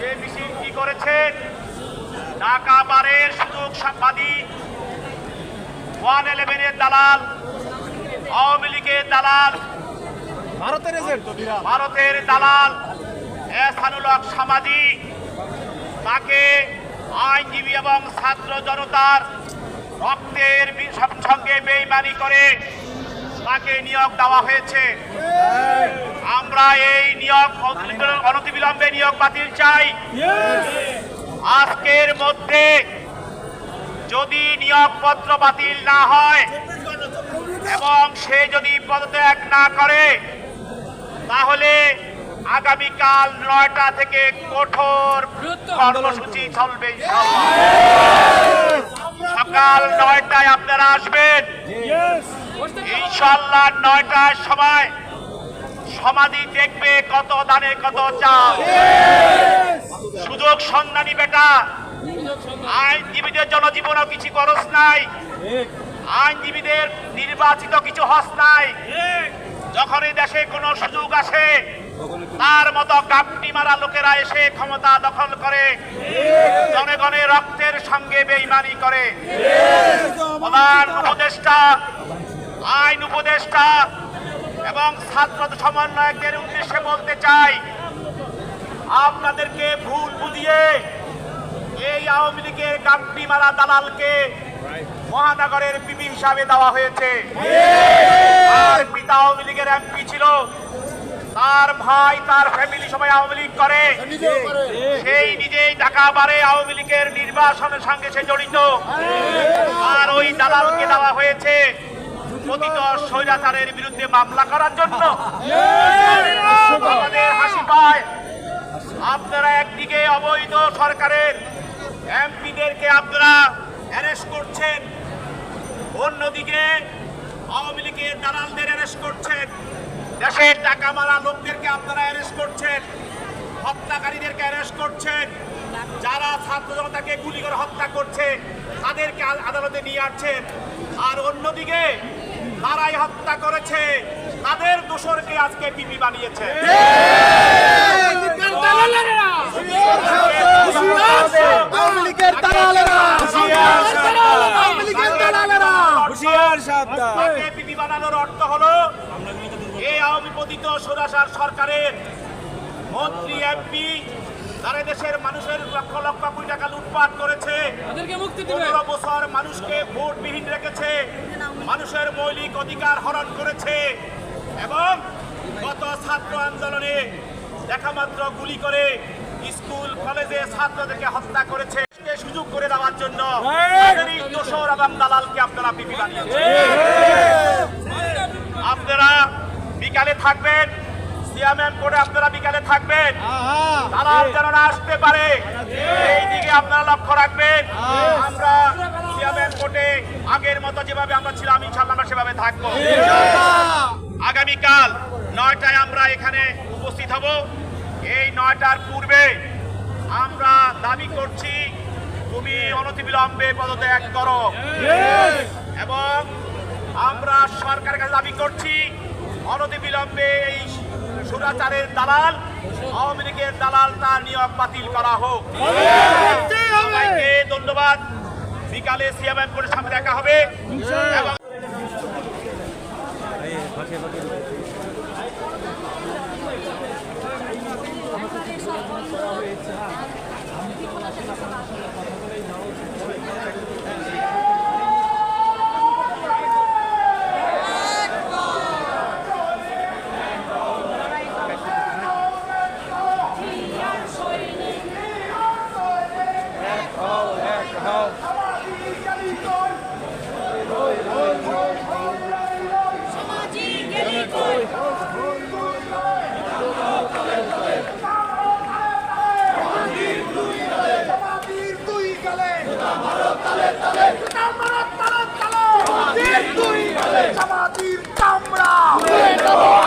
যে মিছিলটি করেছেন? ঢাকা বারের সুযোগ সাংবাদিক ওয়ান ইলেভেনের দালাল আওয়ামী লীগের দালাল ভারতের ভারতের দালাল এসানুল হক সামাজিক তাকে আইনজীবী এবং ছাত্র জনতার রক্তের সঙ্গে বেইমানি করে তাকে নিয়োগ দেওয়া হয়েছে। আমরা এই নিয়োগ অনতি- অনতিবিলম্বে নিয়োগ বাতিল চাই। আজকের মধ্যে যদি নিয়োগপত্র বাতিল না হয় এবং সে যদি পদত্যাগ না করে তাহলে আগামীকাল নয়টা থেকে কঠোর কর্মসূচি চলবে সকাল নয়টায় আপনারা আসবেন। ইনশাল্লাহ নয়টার সময় সমাধি দেখবে কত দানে, কত চাপ সুযোগ সন্ধানী বেটা। আইনজীবীদের জনজীবনও কিছু খরচ নাই। আইনজীবীদের নির্বাচিত কিছু হস নাই। যখন এই দেশে কোনো সুযোগ আসে, তার মতো গাপটি মারা লোকেরা এসে ক্ষমতা দখল করে। জনগণের রক্তের সঙ্গে বেইমানি করে। উপদেষ্টা, আইন উপদেষ্টা এবং ছাত্র সমন্বয়কদের উদ্দেশ্যে বলতে চাই, আপনাদেরকে ভুল বুঝিয়ে এই আওয়ামী লীগের মারা দালালকে মহানগরের পিপি হিসাবে দেওয়া হয়েছে। আর পিতা আওয়ামী লীগের এমপি ছিল, তার ভাই, তার ফ্যামিলি সবাই আওয়ামী লীগ করে। সেই নিজেই ঢাকা বারে আওয়ামী লীগের নির্বাচনের সঙ্গে সে জড়িত। আর ওই দালালকে দেওয়া হয়েছে পতিত স্বৈরাচারের বিরুদ্ধে মামলা করার জন্য আমাদের হাসি পায়। আপনারা একদিকে অবৈধ সরকারের এমপিদেরকে আপনারা অ্যারেস্ট করছেন, অন্যদিকে আওয়ামী লীগের দালালদের অ্যারেস্ট করছেন, দেশের টাকা মারা লোকদেরকে আপনারা অ্যারেস্ট করছেন, হত্যাকারীদেরকে অ্যারেস্ট করছেন, যারা ছাত্র জনতাকে গুলি করে হত্যা করছে, তাদেরকে আদালতে নিয়ে আসছেন। আর অন্যদিকে তারাই হত্যা করেছে। তাদের দোষরকে আজকে পিপি বানিয়েছে। আওয়ামী লীগের দালালেরা আওয়ামী লীগের দালালেরা হুশিয়ার সাবধান তাকে পিপি বানানোর অর্থ হলো এই আওয়ামী পতিত সদাসার সরকারের মন্ত্রী এমপি তারা দেশের মানুষের লক্ষ লক্ষ কোটি টাকা লুটপাট করেছে। তাদেরকে মুক্তি দিবে। পনেরো বছর মানুষকে ভোটবিহীন রেখেছে। মানুষের মৌলিক অধিকার হরণ করেছে এবং গত ছাত্র আন্দোলনে দেখামাত্র গুলি করে স্কুল, কলেজে ছাত্রদেরকে হত্যা করেছে। সুযোগ করে দেওয়ার জন্য দোসর এবং দালালকে আপনারা পিপি বানিয়েছেন। আপনারা বিকালে থাকবেন আপনারা বিকালে থাকবেন। দালাল যেন আসতে পারে, এই দিকে আপনারা লক্ষ্য রাখবেন। আমরা সিএমএম কোর্টে আগের মতো যেভাবে আমরা ছিলাম ইনশাল্লাহ আমরা সেভাবে থাকব। আগামীকাল নয়টায় আমরা এখানে উপস্থিত হব। এই নয়টার পূর্বে আমরা দাবি করছি তুমি অনতিবিলম্বে পদত্যাগ করো। এবং আমরা সরকারের কাছে দাবি করছি অনতিবিলম্বে এই সুরাচারের দালাল আওয়ামী লীগের দালাল তার নিয়োগ বাতিল করা হোক। সবাইকে ধন্যবাদ। বিকালে সিএমএম করে সামনে দেখা হবে। এবং Oh!